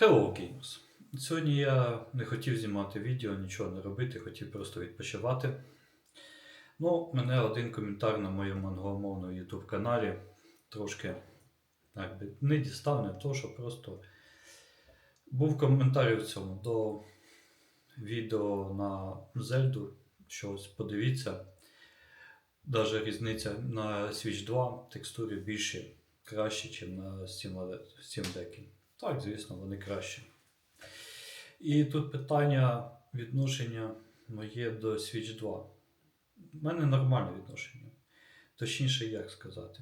Hello Games. Сьогодні я не хотів знімати відео, нічого не робити, хотів просто відпочивати. Ну, мене один коментар на моєму англомовному YouTube каналі трошки якби, не дістав, не то, що просто був коментар в цьому до відео на Зельду. Щось подивіться. Даже різниця на Switch 2 текстури більше краще, ніж на Steam Deck. Так, звісно, вони кращі. І тут питання відношення моє до Switch 2. У мене нормальне відношення. Точніше, як сказати.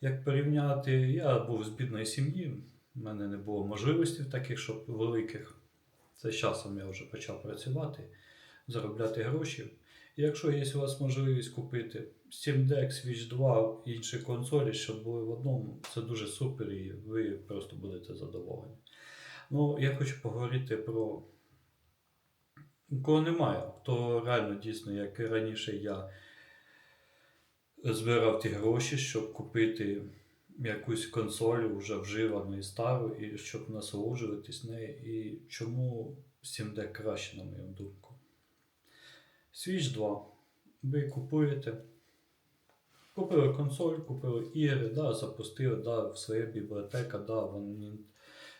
Як порівняти, я був з бідної сім'ї, в мене не було можливостей таких, щоб великих. Це часом я вже почав працювати, заробляти гроші. Якщо є у вас можливість купити Steam Deck, Switch 2, інші консолі, щоб були в одному, це дуже супер і ви просто будете задоволені. Ну, я хочу поговорити про кого немає, то реально дійсно, як і раніше я збирав ті гроші, щоб купити якусь консоль вже вживану і стару, і щоб насолоджуватись нею. І чому Steam Deck краще, на мою думку. Switch 2. Ви купуєте. Купили консоль, купили ігри, да, запустили, да, в своє бібліотека, да, вони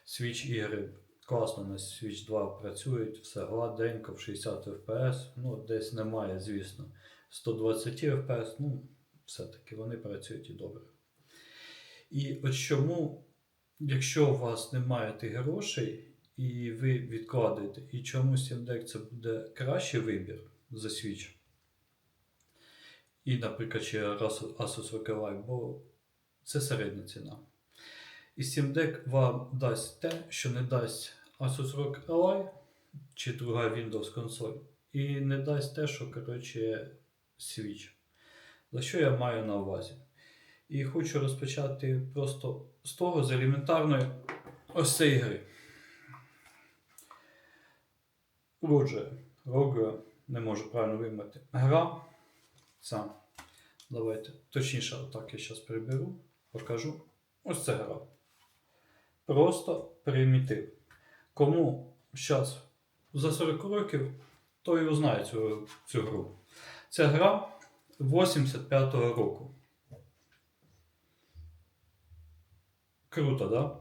Switch ігри класно на Switch 2 працюють, все гладенько в 60 FPS, ну десь немає, звісно, 120 FPS, ну, все-таки вони працюють і добре. І от чому, якщо у вас немає тих грошей, і ви відкладаєте, і чому Steam Deck це буде кращий вибір за Switch, і, наприклад, ще Asus ROG Ally, бо це середня ціна. І Steam Deck вам дасть те, що не дасть Asus ROG Ally чи друга Windows консоль. І не дасть те, що коротше, Switch. За що я маю на увазі? І хочу розпочати просто з того, з елементарної ось цієї гри. Отже, ROG, не можу правильно вимити. Гра. Ця. Давайте. Точніше, отак я зараз приберу, покажу. Ось це гра. Просто примітив. Кому зараз за 40 років, той і узнає цю, цю гру. Ця гра 85-го року. Круто, да?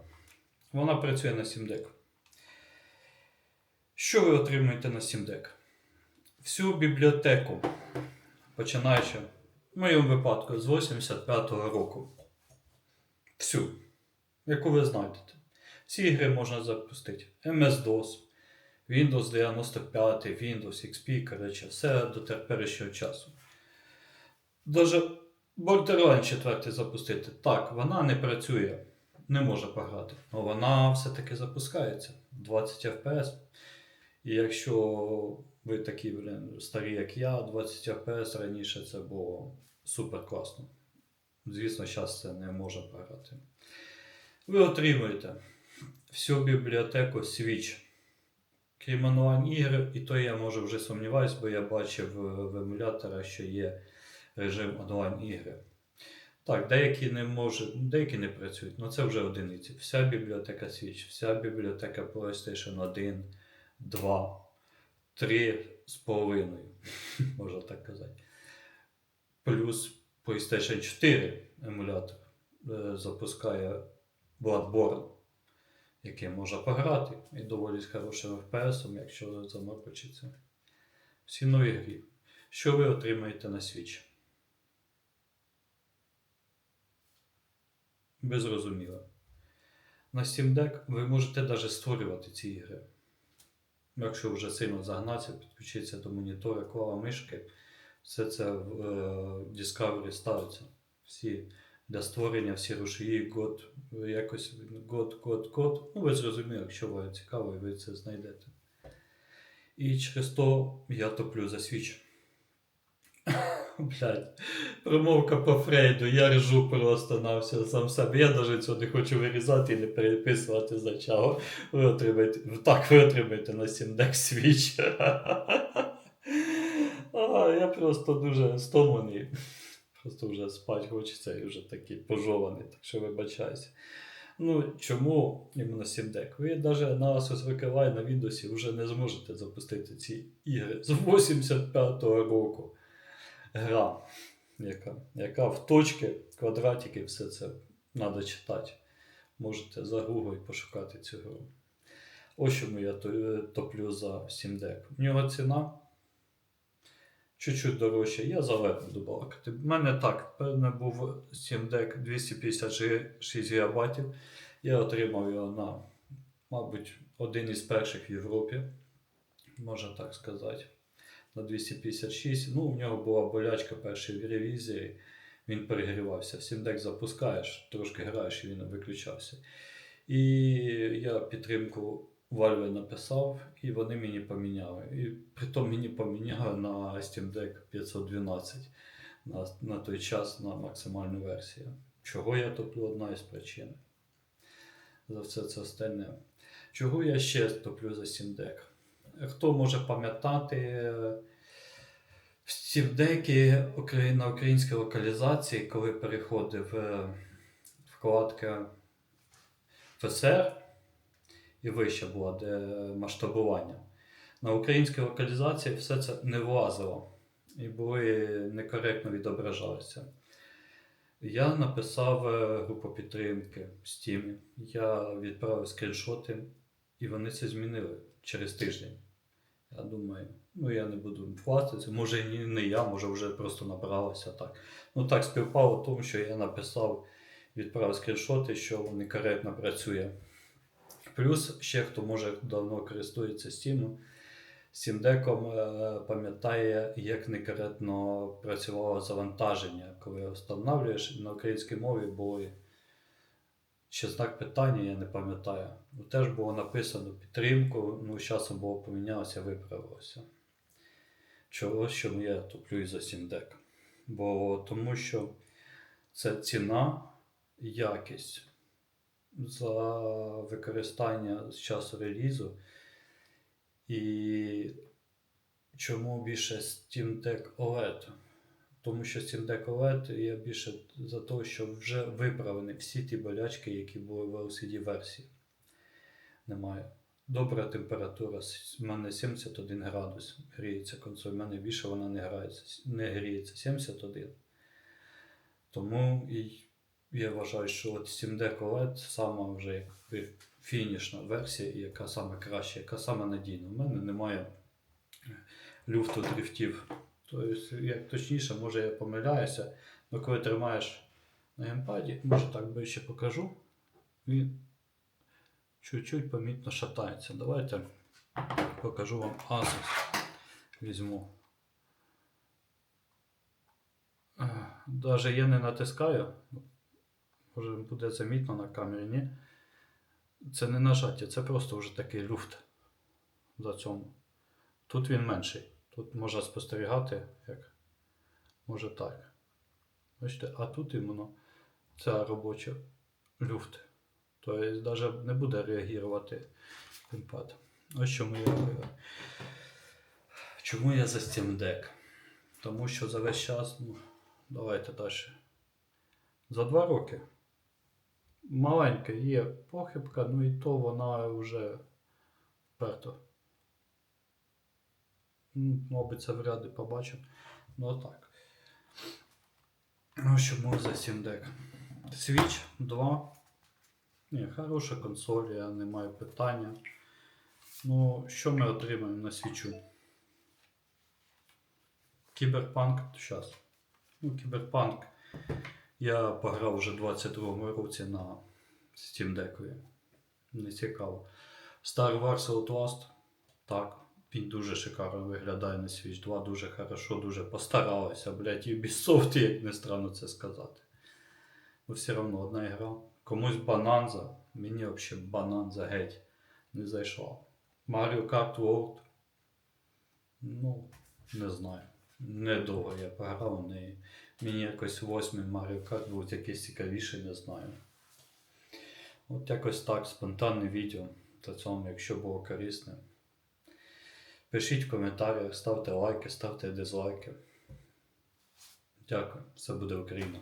Вона працює на Steam Deck. Що ви отримуєте на Steam Deck? Всю бібліотеку, починаючи, в моєму випадку, з 85-го року. Всю, яку ви знайдете. Всі ігри можна запустити. MS-DOS, Windows 95, Windows XP, коротше, все до теперішнього часу. Даже Borderlands 4 запустити. Так, вона не працює, не може пограти. Але вона все-таки запускається 20 FPS. І якщо ви такі блін, старі, як я, 20 FPS раніше це було супер класно. Звісно, зараз це не може пограти. Ви отримуєте всю бібліотеку Switch. Крім онлайн ігр, і то я може вже сумніваюсь, бо я бачив в емулятора, що є режим онлайн ігри. Так, деякі не можуть, деякі не працюють, але це вже одиниці. Вся бібліотека Switch, вся бібліотека PlayStation 1, 2, 3 з половиною, можна так казати. Плюс PlayStation 4 емулятор е, запускає Bloodborne, який можна пограти і доволі з хорошим FPS, якщо заморочиться. Всі нові грі. Що ви отримаєте на Switch? Безрозуміло. На Steam Deck ви можете навіть створювати ці ігри. Якщо вже сильно загнатися, підключитися до монітора, клава мишки, все це в е, Discovery ставиться. Всі для створення, всі рушії, код, якось код, код, код. Ну, ви зрозуміли, якщо вам цікаво, і ви це знайдете. І через то я топлю за свіч. Блядь, промовка по Фрейду, я ржу просто на все сам себе. Я навіть цього не хочу вирізати і не переписувати зачало. Ви отримаєте, так ви отримаєте на 7 Deck Switch. а, я просто дуже стомлений. Просто вже спать хочеться і вже такий пожований, так що вибачаюся. Ну, чому іменно 7 дек? Ви навіть на Asus VKLI на Windows вже не зможете запустити ці ігри з 85-го року. Гра, яка, яка в точки, квадратики, все це треба читати. Можете загуглити пошукати цю гру. Ось чому я топлю за 7 дек. В нього ціна чуть-чуть дорожча. Я за леп балакати. У мене так, певне, був 7 дек 256 ГБ. Я отримав його на, мабуть, один із перших в Європі, можна так сказати. На 256. Ну, у нього була болячка першої ревізії. Він перегрівався. 7 дек запускаєш, трошки граєш і він виключався. І я підтримку Valve написав, і вони мені поміняли. І притом мені поміняли на Steam Deck 512 на, на той час на максимальну версію. Чого я топлю одна із причин. За все це остальне. Чого я ще топлю за Steam Deck? Хто може пам'ятати е, укра- на українській локалізації, коли переходив е, вкладка ФСР і вище була де масштабування. На українській локалізації все це не влазило і були некоректно відображалися. Я написав е, групу підтримки в Steam. Я відправив скріншоти, і вони це змінили через тиждень. Я думаю, ну я не буду хвастатися, може і не я, може вже просто набралося так. Ну так співпало в тому, що я написав, відправив скріншоти, що некоректно працює. Плюс ще хто може давно користується Steam, Steam е, пам'ятає, як некоректно працювало завантаження, коли встановлюєш на українській мові були ще знак питання, я не пам'ятаю. Ну, теж було написано підтримку, ну з часом було помінялося, виправилося. Чого що я туплю за Deck? Бо тому що це ціна, якість за використання з часу релізу. І чому більше Steam Deck OLED? Тому що OLED я більше за те, що вже виправлені всі ті болячки, які були в LCD версії. Немає. Добра температура. У мене 71 градус гріється консоль. У мене більше вона не грається, не гріється 71. Тому і я вважаю, що от Steam Deck OLED сама вже фінішна версія, яка саме краща, яка саме надійна. У мене немає люфту дрифтів. Тобто, як точніше, може я помиляюся, але коли тримаєш на геймпаді, може так би ще покажу, він чуть-чуть помітно шатається. Давайте покажу вам Asus. Візьму. Даже я не натискаю, може буде замітно на камері, ні. Це не нажаття, це просто вже такий люфт за цьому. Тут він менший. Тут можна спостерігати, як може так. Бачите, а тут іменно ця робоча люфт. Тобто навіть не буде реагувати геймпад. Ось чому я. Чому я за Steam Deck? Тому що за весь час, ну, давайте далі. За два роки. Маленька є похибка, ну і то вона вже вперто. М, Мабуть, це вряд ли побачив. Ну так. Ну, чому за Steam Deck? Switch 2. Ні, хороша консоль, я не маю питання. Ну, що ми отримаємо на свічу? Кіберпанк зараз. Ну, Кіберпанк. Я пограв вже в 22-му році на Steam Deck. Не цікаво. Star Wars Outlast. Так, він дуже шикарно виглядає на Switch 2, дуже хорошо, дуже постаралися, блядь, Ubisoft, як не странно це сказати. Ну, все одно одна гра. Комусь бананза, мені взагалі бананза геть не зайшла. Mario Kart World. Ну, не знаю. Недовго я пограв в неї. Мені якось восьмий Mario Kart був якийсь цікавіший, не знаю. От якось так, спонтанне відео. Та цьому, якщо було корисне. Пишіть в коментарях, ставте лайки, ставте дизлайки. Дякую. Все буде Україна.